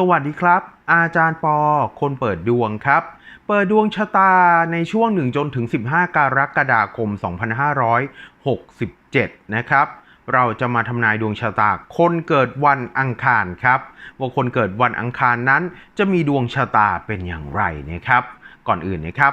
สวัสดีครับ อาจารย์ปอ คนเปิดดวงครับ เปิดดวงชะตาในช่วง1จนถึง 15 กรกฎาคม 2567 นะครับ เราจะมาทำนายดวงชะตา คนเกิดวันอังคารครับว่าคนเกิดวันอังคารนั้นจะมีดวงชะตาเป็นอย่างไรนะครับ ก่อนอื่นนะครับ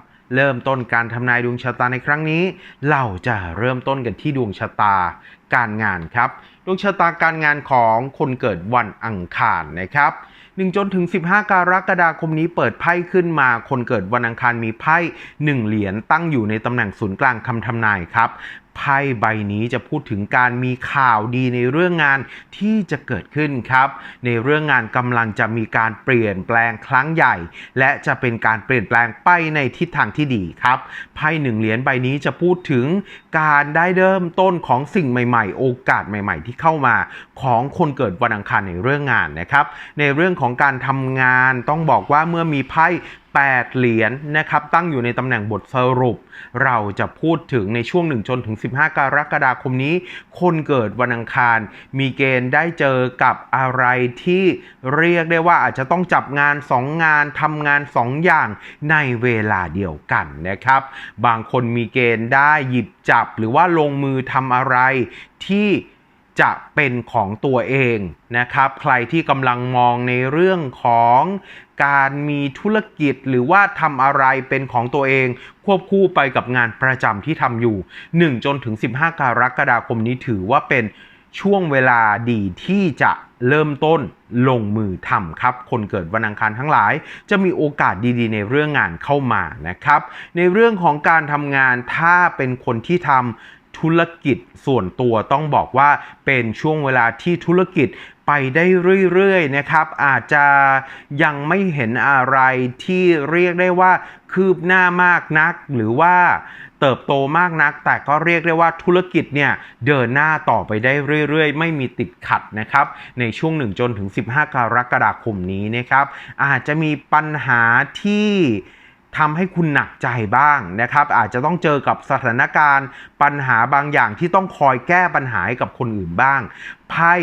เริ่มต้นการทำนายดวงชะตาในครั้งนี้ เราจะเริ่มต้นกันที่ดวงชะตาการงานครับ ดวงชะตาการงานของคนเกิดวันอังคารนะครับ1จนถึง 15 กรกฎาคมนี้เปิดไพ่ขึ้นมา คนเกิดวันอังคารมีไพ่ 1 เหรียญตั้งอยู่ในตำแหน่งศูนย์กลางคำทำนายครับไพ่ใบนี้จะพูดถึงการมีข่าวดีในเรื่องงานที่จะเกิดขึ้นครับ ในเรื่องงานกำลังจะมีการเปลี่ยนแปลงครั้งใหญ่ และจะเป็นการเปลี่ยนแปลงไปในทิศทางที่ดีครับไพ่หนึ่งเหรียญใบนี้จะพูดถึงการได้เริ่มต้นของสิ่งใหม่ ๆ โอกาสใหม่ ๆ ที่เข้ามาของคนเกิดวันอังคารในเรื่องงานนะครับ ในเรื่องของการทำงานต้องบอกว่าเมื่อมีไพ่ 8 เหรียญนะครับ ตั้งอยู่ในตำแหน่งบทสรุป เราจะพูดถึงในช่วง 1 จนถึง 15 กรกฎาคมนี้ คนเกิดวันอังคาร มีเกณฑ์ได้เจอกับอะไรที่เรียกได้ว่าอาจจะต้องจับงาน 2 งานทำงาน 2 อย่างในเวลาเดียวกันนะครับ บางคนมีเกณฑ์ได้หยิบจับหรือว่าลงมือทำอะไรที่ จะเป็นของตัวเองนะครับ ใครที่กำลังมองในเรื่องของการมีธุรกิจหรือว่าทำอะไรเป็นของตัวเอง ควบคู่ไปกับงานประจำที่ทำอยู่ 1 จนถึง 15 กรกฎาคมนี้ถือว่าเป็นช่วงเวลาดีที่จะเริ่มต้นลงมือทำครับ คนเกิดวันอังคารทั้งหลาย จะมีโอกาสดีๆ ในเรื่องงานเข้ามานะครับ ในเรื่องของการทำงานถ้าเป็นคนที่ทำ ธุรกิจส่วนตัวต้องบอกว่าเป็นช่วงเวลาที่ธุรกิจไปได้เรื่อยๆนะครับ อาจจะยังไม่เห็นอะไรที่เรียกได้ว่าคืบหน้ามากนัก หรือว่าเติบโตมากนัก แต่ก็เรียกได้ว่าธุรกิจเนี่ยเดินหน้าต่อไปได้เรื่อยๆ ไม่มีติดขัดนะครับ ในช่วง1จนถึง 15 กรกฎาคมนี้นะครับ อาจจะมีปัญหาที่ ทำให้คุณหนักใจบ้างนะครับ อาจจะต้องเจอกับสถานการณ์ปัญหาบางอย่างที่ต้องคอยแก้ปัญหาให้กับคนอื่นบ้างไพ่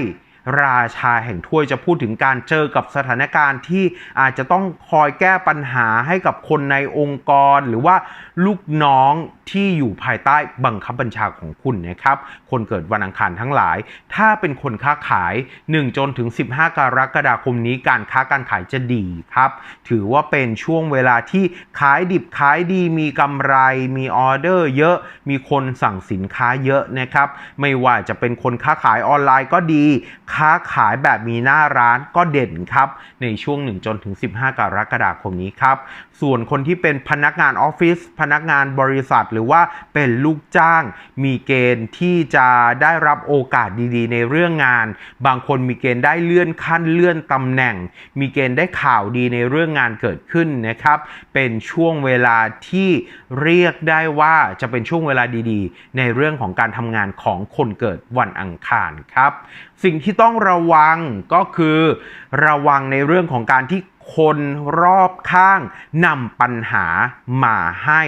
ราชาแห่งถ้วยจะพูดถึงการเจอกับสถานการณ์ที่อาจจะต้องคอยแก้ปัญหาให้กับคนในองค์กร หรือว่าลูกน้องที่อยู่ภายใต้บังคับบัญชาของคุณนะครับ คนเกิดวันอังคารทั้งหลาย ถ้าเป็นคนค้าขาย 1 จนถึง 15 กรกฎาคมนี้การค้าการขายจะดีครับ ถือว่าเป็นช่วงเวลาที่ขายดิบขายดีมีกำไร มีออเดอร์เยอะ มีคนสั่งสินค้าเยอะนะครับ ไม่ว่าจะเป็นคนค้าขายออนไลน์ก็ดีค้าขายแบบมีหน้าร้านก็เด่นครับในช่วง1จนถึง15 กรกฎาคมนี้ครับ ส่วนคนที่เป็นพนักงานออฟฟิศพนักงานบริษัท หรือว่าเป็นลูกจ้าง มีเกณฑ์ที่จะได้รับโอกาสดีๆ ในเรื่องงาน บางคนมีเกณฑ์ได้เลื่อนขั้นเลื่อนตำแหน่ง มีเกณฑ์ได้ข่าวดีในเรื่องงานเกิดขึ้นนะครับ เป็นช่วงเวลาที่เรียกได้ว่าจะเป็นช่วงเวลาดีๆ ในเรื่องของการทำงานของคนเกิดวันอังคารครับ สิ่งที่ต้องระวังก็คือระวังในเรื่องของการที่คนรอบข้างนำปัญหามาให้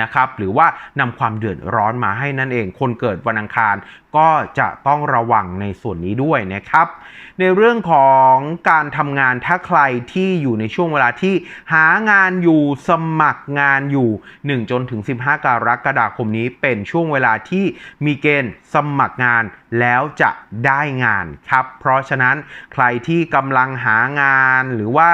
นะครับหรือว่านำความเดือดร้อนมาให้นั่นเอง คนเกิดวันอังคารก็จะต้องระวังในส่วนนี้ด้วยนะครับ ในเรื่องของการทำงานถ้าใครที่อยู่ในช่วงเวลาที่หางานอยู่สมัครงานอยู่ 1 จนถึง 15 กรกฎาคมนี้เป็นช่วงเวลาที่มีเกณฑ์สมัครงานแล้วจะได้งานครับ เพราะฉะนั้นใครที่กำลังหางานหรือว่า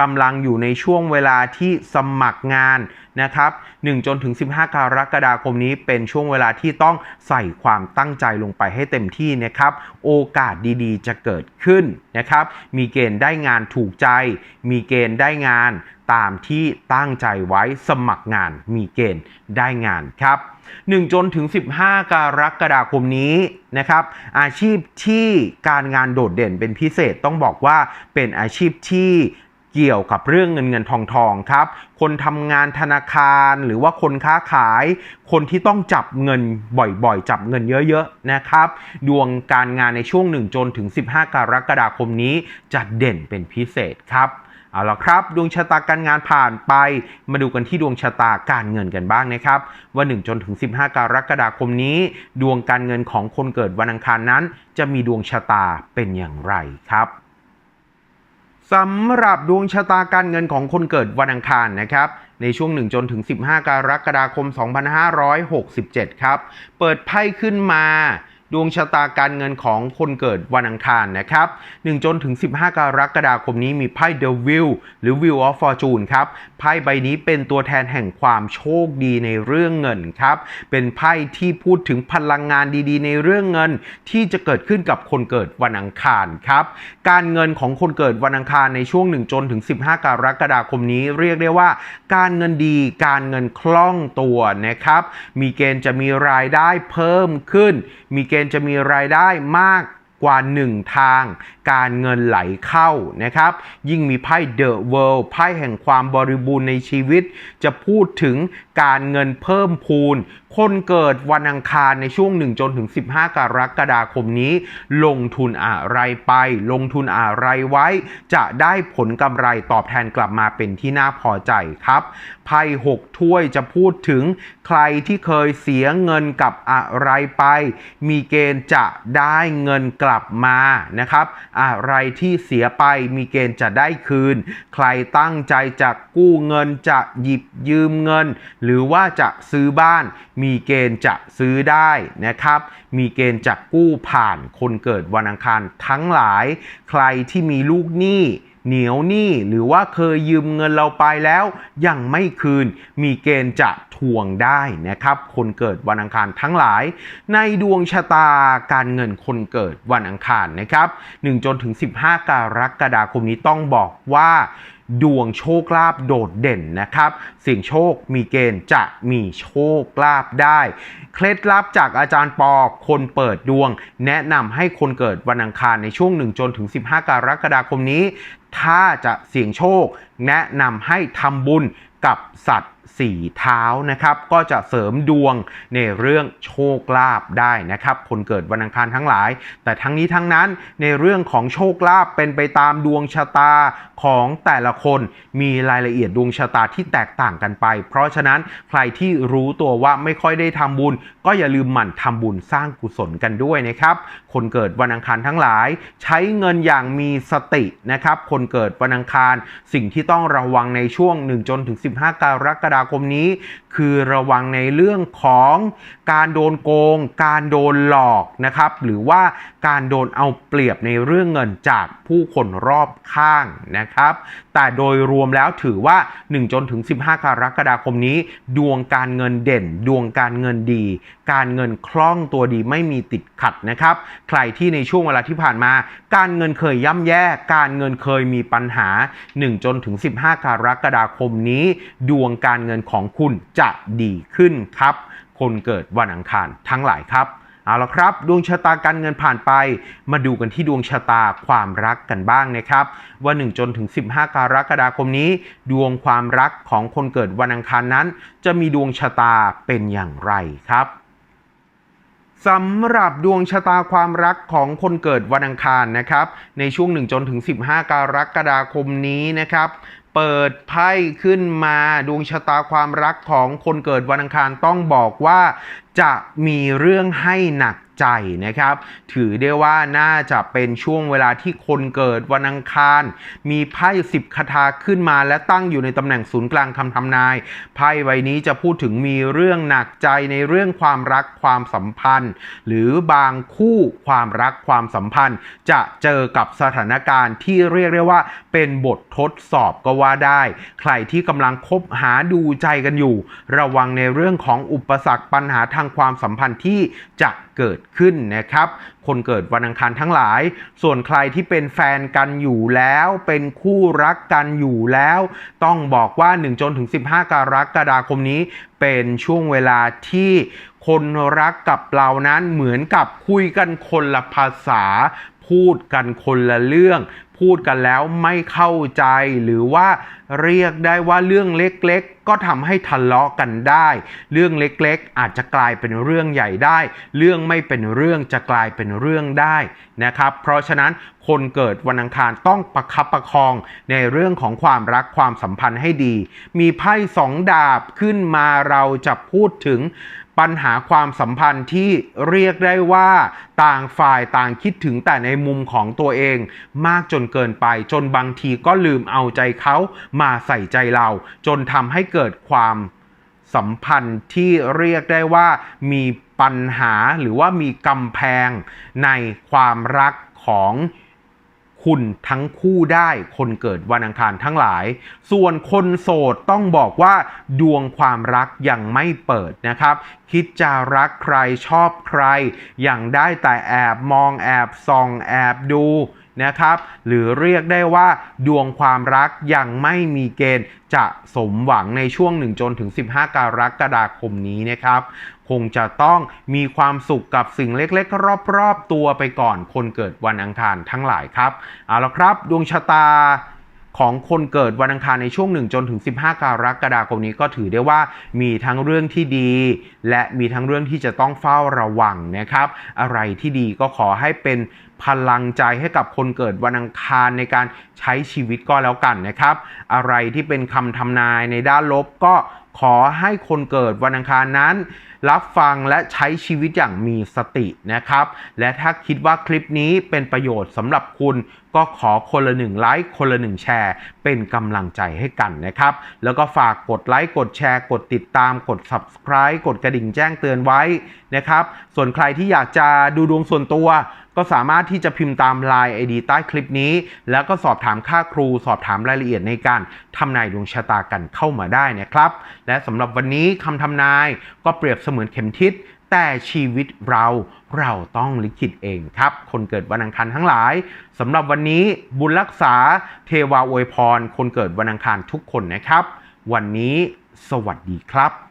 กำลังอยู่ในช่วงเวลาที่สมัครงาน นะครับ1จนถึง 15 กรกฎาคมนี้เป็นช่วงเวลาที่ต้องใส่ความตั้งใจลงไปให้เต็มที่นะครับ โอกาสดีๆ จะเกิดขึ้นนะครับ มีเกณฑ์ได้งานถูกใจ มีเกณฑ์ได้งานตามที่ตั้งใจไว้สมัครงานมีเกณฑ์ได้งานครับ1จนถึง 15 กรกฎาคมนี้นะครับ อาชีพที่การงานโดดเด่นเป็นพิเศษต้องบอกว่าเป็นอาชีพที่ เกี่ยวกับเรื่องเงินเงินทองทองครับ คนทำงานธนาคารหรือว่าคนค้าขาย คนที่ต้องจับเงินบ่อยๆ จับเงินเยอะๆนะครับ ดวงการงานในช่วง1จนถึง 15 กรกฎาคมนี้จะเด่นเป็นพิเศษครับเอาละครับ ดวงชะตาการงานผ่านไป มาดูกันที่ดวงชะตาการเงินกันบ้างนะครับ ว่า1จนถึง 15 กรกฎาคมนี้ ดวงการเงินของคนเกิดวันอังคารนั้น จะมีดวงชะตาเป็นอย่างไรครับ สำหรับดวงชะตาการเงินของคนเกิดวันอังคารนะครับ ในช่วง 1 จนถึง 15 กรกฎาคม 2567 ครับ เปิดไพ่ขึ้นมา ดวงชะตาการเงินของคนเกิดวันอังคารนะครับ1จนถึง 15 กรกฎาคมนี้มีไพ่ The Wheel หรือ Wheel of Fortune ครับ ไพ่ใบนี้เป็นตัวแทนแห่งความโชคดีในเรื่องเงินครับ เป็นไพ่ที่พูดถึงพลังงานดีๆ ในเรื่องเงินที่จะเกิดขึ้นกับคนเกิดวันอังคารครับ การเงินของคนเกิดวันอังคารในช่วง 1 จนถึง 15 กรกฎาคมนี้เรียกได้ว่า การเงินดี การเงินคล่องตัวนะครับ มีเกณฑ์จะมีรายได้เพิ่มขึ้น มีเกณฑ์จะมีรายได้มากกว่า 1 ทางการเงินไหลเข้านะครับ ยิ่งมีไพ่ The World ไพ่แห่งความบริบูรณ์ในชีวิต จะพูดถึงการเงินเพิ่มพูน คนเกิดวันอังคารในช่วง 1 จนถึง 15 กรกฎาคมนี้ ลงทุนอะไรไป ลงทุนอะไรไว้ จะได้ผลกำไรตอบแทนกลับมาเป็นที่น่าพอใจครับไพ่6ถ้วยจะพูดถึงใครที่เคยเสียเงินกับอะไรไป มีเกณฑ์จะได้เงินกลับมานะครับ อะไรที่เสียไปมีเกณฑ์จะได้คืน ใครตั้งใจจะกู้เงินจะหยิบยืมเงิน หรือว่าจะซื้อบ้านมีเกณฑ์จะซื้อได้นะครับ มีเกณฑ์จะกู้ผ่านคนเกิดวันอังคารทั้งหลาย ใครที่มีลูกหนี้เหนียวหนี้หรือว่าเคยยืมเงินเราไปแล้วยังไม่คืน มีเกณฑ์จะทวงได้นะครับ คนเกิดวันอังคารทั้งหลาย ในดวงชะตาการเงินคนเกิดวันอังคารนะครับ1จนถึง 15 กรกฎาคมนี้ต้องบอกว่า ดวงโชคลาภโดดเด่นนะครับ สิ่งโชคมีเกณฑ์จะมีโชคลาภได้ เคล็ดลับจากอาจารย์ปอคนเปิดดวง แนะนำให้คนเกิดวันอังคารในช่วง1จนถึง 15 กรกฎาคมนี้ ถ้าจะเสี่ยงโชค แนะนำให้ทำบุญกับสัตว์สี่เท้านะครับ ก็จะเสริมดวงในเรื่องโชคลาภได้นะครับ คนเกิดวันอังคารทั้งหลาย แต่ทั้งนี้ทั้งนั้นในเรื่องของโชคลาภเป็นไปตามดวงชะตาของแต่ละคนมีรายละเอียดดวงชะตาที่แตกต่างกันไป เพราะฉะนั้นใครที่รู้ตัวว่าไม่ค่อยได้ทำบุญ ก็อย่าลืมหมั่นทำบุญสร้างกุศลกันด้วยนะครับ คนเกิดวันอังคารทั้งหลาย ใช้เงินอย่างมีสตินะครับ คนเกิดวันอังคาร สิ่งที่ต้องระวังในช่วง1จนถึง15กรกฎาคมนี้ คือระวังในเรื่องของการโดนโกง การโดนหลอกนะครับหรือว่าการโดนเอาเปรียบในเรื่องเงินจากผู้คนรอบข้างนะครับ แต่โดยรวมแล้วถือว่า 1 จนถึง 15 กรกฎาคมนี้ ดวงการเงินเด่น ดวงการเงินดี การเงินคล่องตัวดีไม่มีติดขัดนะครับ ใครที่ในช่วงเวลาที่ผ่านมา การเงินเคยย่ำแย่ การเงินเคยมีปัญหา 1 จนถึง 15 กรกฎาคมนี้ ดวงการเงินของคุณจะดีขึ้นครับ คนเกิดวันอังคารทั้งหลายครับเอาละครับ ดวงชะตาการเงินผ่านไป มาดูกันที่ดวงชะตาความรักกันบ้างนะครับ ว่า1จนถึง 15 กรกฎาคมนี้ ดวงความรักของคนเกิดวันอังคารนั้น จะมีดวงชะตาเป็นอย่างไรครับสำหรับดวงชะตาความรักของคนเกิดวันอังคารนะครับ ในช่วง1จนถึง 15 กรกฎาคมนี้นะครับ เปิดไพ่ขึ้นมาดวงชะตาความรักของคนเกิดวันอังคารต้องบอกว่าจะมีเรื่องให้หนัก ใจนะครับ ถือได้ว่าน่าจะเป็นช่วงเวลาที่คนเกิดวันอังคาร มีไพ่สิบคาถาขึ้นมาและตั้งอยู่ในตำแหน่งศูนย์กลางคำทำนายไพ่ใบนี้จะพูดถึงมีเรื่องหนักใจในเรื่องความรักความสัมพันธ์ หรือบางคู่ความรักความสัมพันธ์ จะเจอกับสถานการณ์ที่เรียกได้ว่า เป็นบททดสอบก็ว่าได้ ใครที่กำลังคบหาดูใจกันอยู่ ระวังในเรื่องของอุปสรรคปัญหาทางความสัมพันธ์ที่จะเกิด ขึ้นนะครับ คนเกิดวันอังคารทั้งหลาย ส่วนใครที่เป็นแฟนกันอยู่แล้ว เป็นคู่รักกันอยู่แล้ว ต้องบอกว่า1จนถึง 15 กรกฎาคมนี้เป็นช่วงเวลาที่คนรักกับเรานั้นเหมือนกับคุยกันคนละภาษาพูดกันคนละเรื่อง พูดกันแล้วไม่เข้าใจหรือว่าเรียกได้ว่าเรื่องเล็กๆ ก็ทำให้ทะเลาะกันได้ เรื่องเล็กๆ อาจจะกลายเป็นเรื่องใหญ่ได้ เรื่องไม่เป็นเรื่องจะกลายเป็นเรื่องได้นะครับ เพราะฉะนั้นคนเกิดวันอังคารต้องประคับประคองในเรื่องของความรักความสัมพันธ์ให้ดี มีไพ่สองดาบขึ้นมาเราจะพูดถึง ปัญหาความสัมพันธ์ที่เรียกได้ว่าต่างฝ่ายต่างคิดถึงแต่ในมุมของตัวเอง มากจนเกินไป จนบางทีก็ลืมเอาใจเขามาใส่ใจเรา จนทำให้เกิดความสัมพันธ์ที่เรียกได้ว่ามีปัญหาหรือว่ามีกำแพงในความรักของ คุณทั้งคู่ได้คนเกิดวันอังคารทั้งหลาย ส่วนคนโสดต้องบอกว่า ดวงความรักยังไม่เปิดนะครับ คิดจะรักใครชอบใคร อยังได้แต่แอบมองแอบส่องแอบดูนะครับ หรือเรียกได้ว่า ดวงความรักยังไม่มีเกณฑ์จะสมหวังในช่วง1จนถึง 15 กรกฎาคมนี้นะครับ คงจะต้องมีความสุขกับสิ่งเล็กๆ รอบๆ ตัวไปก่อนคนเกิดวันอังคารทั้งหลายครับเอาละครับ ดวงชะตาของคนเกิดวันอังคารในช่วง 1 จนถึง 15 กรกฎาคมนี้ก็ถือได้ว่ามีทั้งเรื่องที่ดี และมีทั้งเรื่องที่จะต้องเฝ้าระวังนะครับ อะไรที่ดีก็ขอให้เป็นพลังใจให้กับคนเกิดวันอังคารในการใช้ชีวิตก็แล้วกันนะครับ อะไรที่เป็นคำทำนายในด้านลบก็ขอให้คนเกิดวันอังคารนั้น รับฟังและใช้ชีวิตอย่างมีสตินะครับ และถ้าคิดว่าคลิปนี้เป็นประโยชน์สำหรับคุณก็ขอคนละหนึ่งไลค์คนละหนึ่งแชร์ เป็นกำลังใจให้กันนะครับ แล้วก็ฝากกดไลค์กดแชร์กดติดตามกด subscribe กดกระดิ่งแจ้งเตือนไว้นะครับ ส่วนใครที่อยากจะดูดวงส่วนตัว ก็สามารถที่จะพิมพ์ตาม Line ID ใต้คลิปนี้ แล้วก็สอบถามค่าครู สอบถามรายละเอียดในการทำนายดวงชะตากันเข้ามาได้นะครับ และสำหรับวันนี้คำทำนายก็เปรียบเสมือนเข็มทิศแต่ชีวิตเราเราต้องลิขิตเองครับ คนเกิดวันอังคารทั้งหลายสำหรับวันนี้บุญรักษาเทวาอวยพร คนเกิดวันอังคารทุกคนนะครับ วันนี้สวัสดีครับ